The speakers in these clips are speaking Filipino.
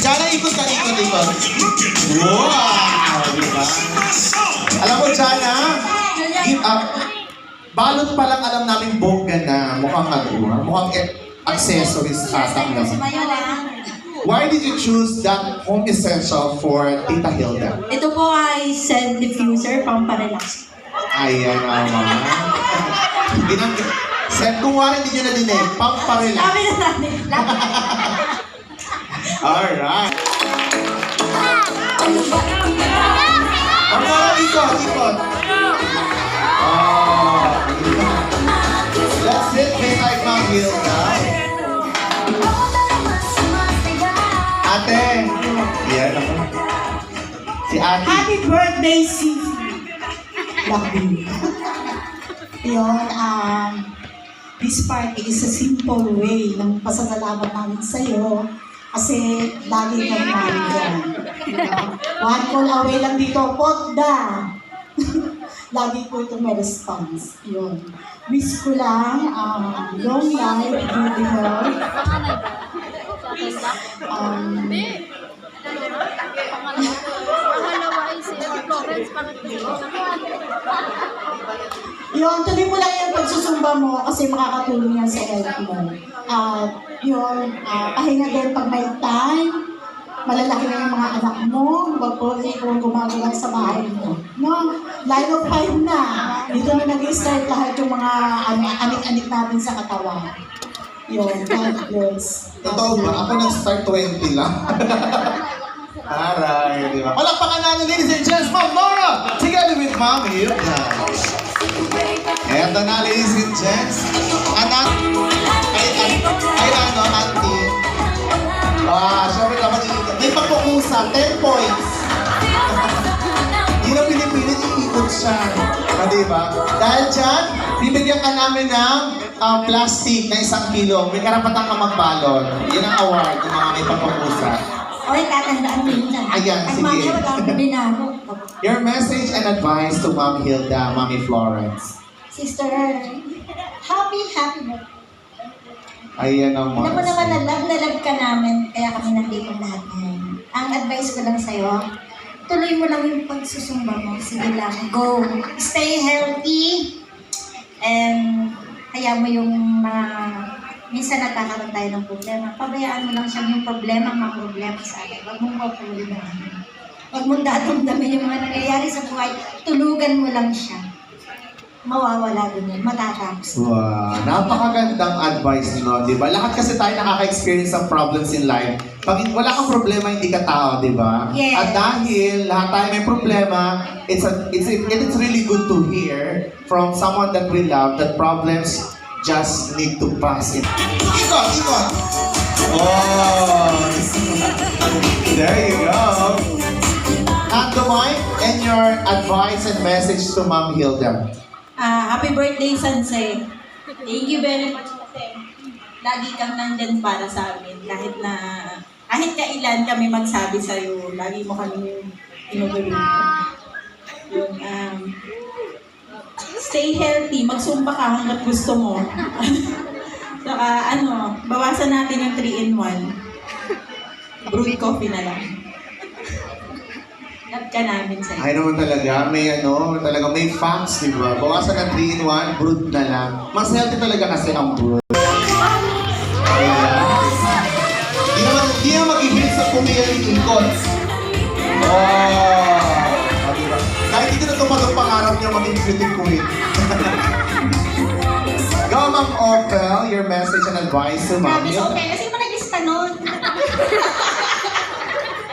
Jana, ikot ka, ikot, ikot. Wow! Di ba? Alam mo, Jana, give up. Balot pa lang alam namin bongga na mukhang ano, mukhang e- accessories ata lang. Why did you choose that home essential for Tita Hilda? Ito po ay scent diffuser, pamparelax. Ayan naman. Ginang, Sir, kung wala hindi nyo na dinig, pamparela. Sabi na natin. Alright. Ang mga ikot, ikot. Oh. Let's sit beside Ma'am Hilda. Ate. Yan ako. Si Ate. Happy birthday! Love you. Yun, um, this party is a simple way ng pasasalamat namin sa'yo kasi lagi kang nandyan. One call away lang dito, Potda! lagi ko ito may response. Yun. Wish ko lang, um, long life, beauty health, um, Pangalawa ay si Florence Pangatlo. Yun, tuloy mo lang yung pagsusumba mo kasi makakatulong yan sa health mo. At yun, ah, pahinga din pag may time, malalaki na yung mga anak mo, wag po ikaw gumagawa sa bahay mo. No, line of five na. Dito na nag-start lahat yung mga anik-anik natin sa katawan. Yun, God bless. Totoo ba? Ako nag-start 20 lang. Aray, di ba? Palakpakan natin, ladies and gents, Ma'am Laura! Together with Ma'am Hilda. Eto na, ladies and gents. Anak, ay, ay, ay, ano, auntie. Ah, syempre naman, may pagkukusa, 10 points. Hindi na pinipilit, iikot siya. Ah, di ba? Dahil dyan, bibigyan ka namin ng um, plastic na isang kilo. May karapatan ka magbalon. Yan ang award ng mga may pagkukusa. Oy, tatandaan mo yun na. Ayan, At sige. mamaya wala akong binago. Your message and advice to Ma'am Hilda, Mami Florence. Sister, happy, happy birthday. Ayan naman. Alam mo naman na love na love ka namin, kaya kami nandito lahat ngayon. Ang advice ko lang sa'yo, tuloy mo lang yung pagsusumba mo. Sige lang, go. Stay healthy. And kaya mo yung mga minsan nagkakaroon tayo ng problema. Pabayaan mo lang siya yung problema, mga problema sa akin. Huwag mong papulugan. Huwag mong dadamdamin yung mga nangyayari sa buhay. Tulugan mo lang siya. Mawawala din yan. Matatapos. Wow, napakagandang advice no, di ba? Lahat kasi tayo nakaka-experience ng problems in life. Pag wala kang problema, hindi ka tao, di ba? Yes. At dahil lahat tayo may problema, it's a, it's it is really good to hear from someone that we love that problems just need to pass it. Ikot, ikot. Oh. There you go. And the mic and your advice and message to Ma'am Hilda. Ah, happy birthday, Sansay. Thank you very much kasi lagi kang nandyan para sa amin. Kahit na, kahit kailan kami magsabi sa'yo, lagi mo kami tinutulungan. Yun, um, stay healthy, magsumpa ka hanggat gusto mo. Saka ano, bawasan natin yung 3 in 1. Brewed coffee na lang. Love ka namin sa'yo. Ay naman talaga, may ano, talaga may facts, di ba? Bawasan ng 3 in 1, brood na lang. Mas healthy talaga kasi ang. Ayan. Di naman, di naman mag-ihil sa pumiyan ni Ingkot. Oh! Ah, di ba? Kahit hindi na tumalong pangarap niya maging beauty queen. Go, Ma'am Opel, your message and advice to Ma'am Sabi, Hilda. okay, kasi mo nag-lista nun.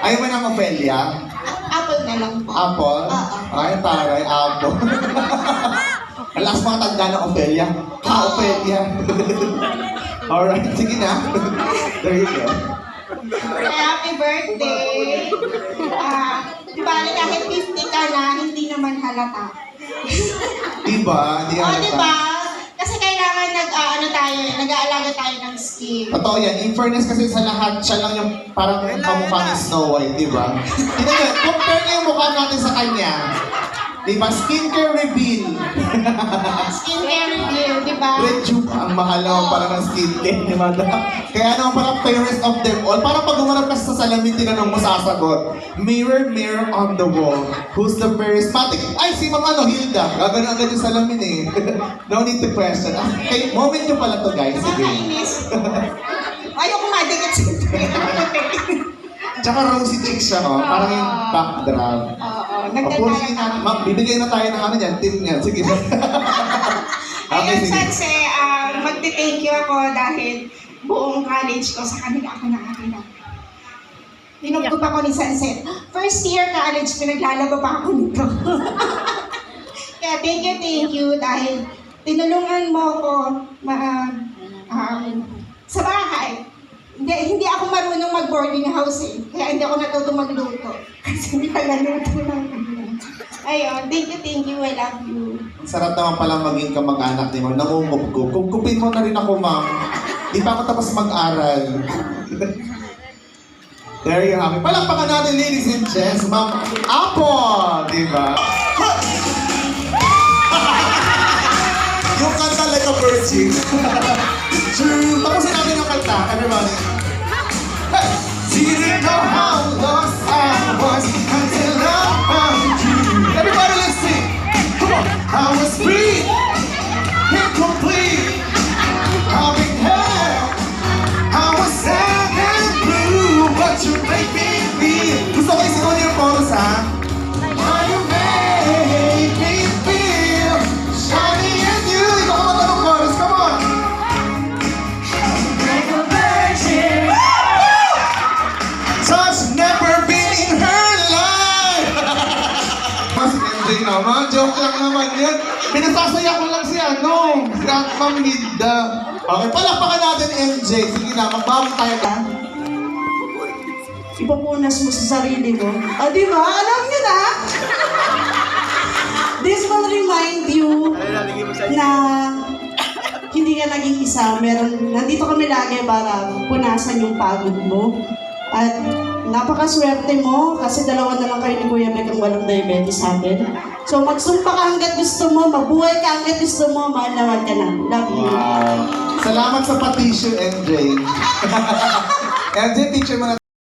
Ayaw mo ng Ophelia? Apple na lang po. Apple? Oo. Ay, taray, apple. Ang last mga tanda ng Ophelia. Ha, Ophelia. Alright, sige na. There you go. Happy birthday! Ah, di ba, kahit 50 ka na, hindi naman halata. Diba? Di O, halata. di ba? Kasi kailangan nag, ah, ano tayo, nag-aalaga tayo ng skin. Totoo yan. In fairness kasi sa lahat, siya lang yung parang kamukha ni Snow White, di ba? Tingnan nyo, compare niyo yung mukha natin sa kanya. Di ba? Skincare reveal. Skincare review, di ba? Red tube, ang mahal naman para ng skincare, di ba? Kaya naman parang fairest of them all. Parang pag umarap ka sa salamin, tinanong mo sasagot. Mirror, mirror on the wall. Who's the fairest? Matik. Ay, si Ma'am ano, Hilda. Gagano agad yung salamin eh. no need to question. Ah, Okay, moment nyo pala to guys. Sige. Nakakainis. Ayoko madikit sa Tsaka rosy cheeks siya, oh. Parang yung backdrop. Oo, Nagdadala ma'am, bibigay na tayo ng ano niyan, tip niyan. Sige. okay, Ayun, sige. Sanse, uh, magte-thank you ako dahil buong college ko sa kanila ako nakakilala. Tinugtog ako ni Sunset. First year college, pinaglalaba pa ako nito. Kaya thank you, thank you dahil tinulungan mo ako ma, um, sa bahay. Hindi, hindi ako marunong mag-boarding house eh. Kaya hindi ako natutong magluto. Kasi hindi pa naluto lang. Ayun, thank you, thank you, I love you. Ang sarap naman pala maging kamag-anak ni Ma'am. Nangungupkup. Kupkupin mo na rin ako, Ma'am. Di pa ako tapos mag-aral. There you have it. Palakpakan natin, ladies and gents, Ma'am Apple! Di ba? yung kanta like a virgin. True. Tapusin natin yung kanta. Everybody. Hey! Didn't know how lost I was until MJ naman, joke lang naman yan. Pinasasaya ko lang si ano, si Ma'am Hilda. Okay, palakpakan natin MJ. Sige na, magbawi tayo ka. ipupunas mo sa sarili mo. Ah, di ba? Alam niyo na! This will remind you na hindi ka naging isa. Meron, nandito kami lagi para punasan yung pagod mo. At napakaswerte mo kasi dalawa na lang kayo ni Kuya Mek ang walang diabetes sa atin. So magsumpa ka hanggat gusto mo, mabuhay ka hanggat gusto mo, mahal na mahal ka na. Love you. Wow. Salamat sa patisyo, MJ. MJ, teacher mo